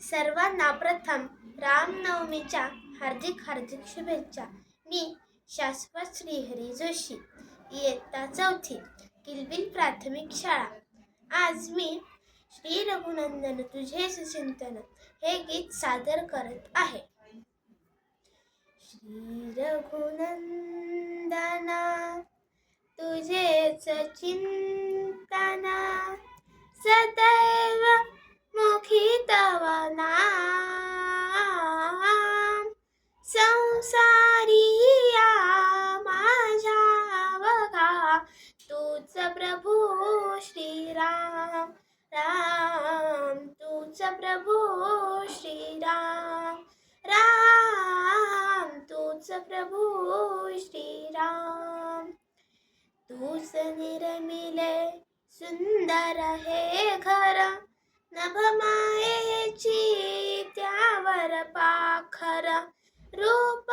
सर्वांना प्रथम रामनवमीच्या हार्दिक हार्दिक शुभेच्छा. मी शाश्वत श्रीहरी जोशी. इयत्ता चौथी किलबिल प्राथमिक शाळा. आज मी श्री रघुनंदन तुझे सुचिंतन हे गीत सादर करत आहे. श्री रघुनंदना तुझेच चिंतना तूच प्रभू श्रीराम राम तूच प्रभू श्रीराम राम तूच प्रभू श्रीराम। तूच निर्मिले सुंदर हे घर नभमायेची त्यावर पाखर रूप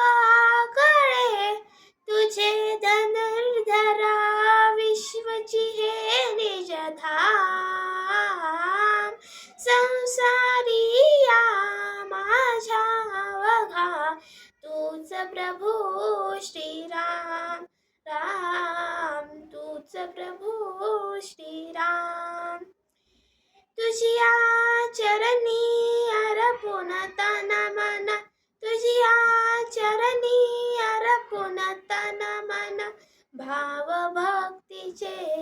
निजधाम संसारिया माझ्या वघा तूच प्रभू श्रीराम राम. तूच प्रभू श्रीराम. तुझिया चरणी अर्पुन तन मन. तुझिया चरणी अर्पुन तन मन. भाव भक्तीचे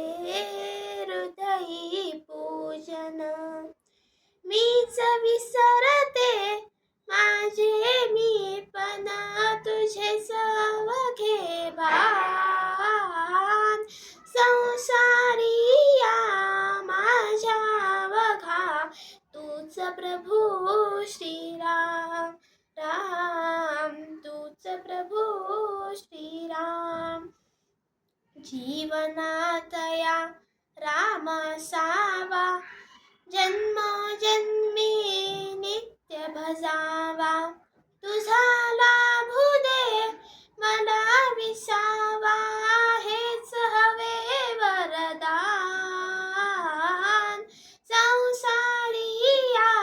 विसरते. माझे मी पण तुझे सवघे भान संसारी या माझ्या वघा. तूच प्रभू श्रीराम राम. तूच प्रभू श्रीराम. जीवनातया राम तुझा लाभू दे मला विसावा हेच हवे वरदान. संसारी या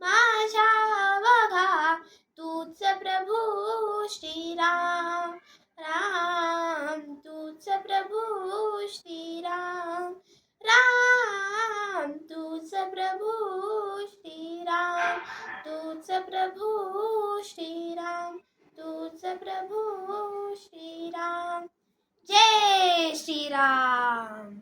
माझ्या वघा तूच प्रभू श्रीराम राम तूच प्रभू श्रीराम राम तूच प्रभू श्रीराम तूच प्रभू श्रीराम तूच प्रभू श्रीराम. जय श्रीराम.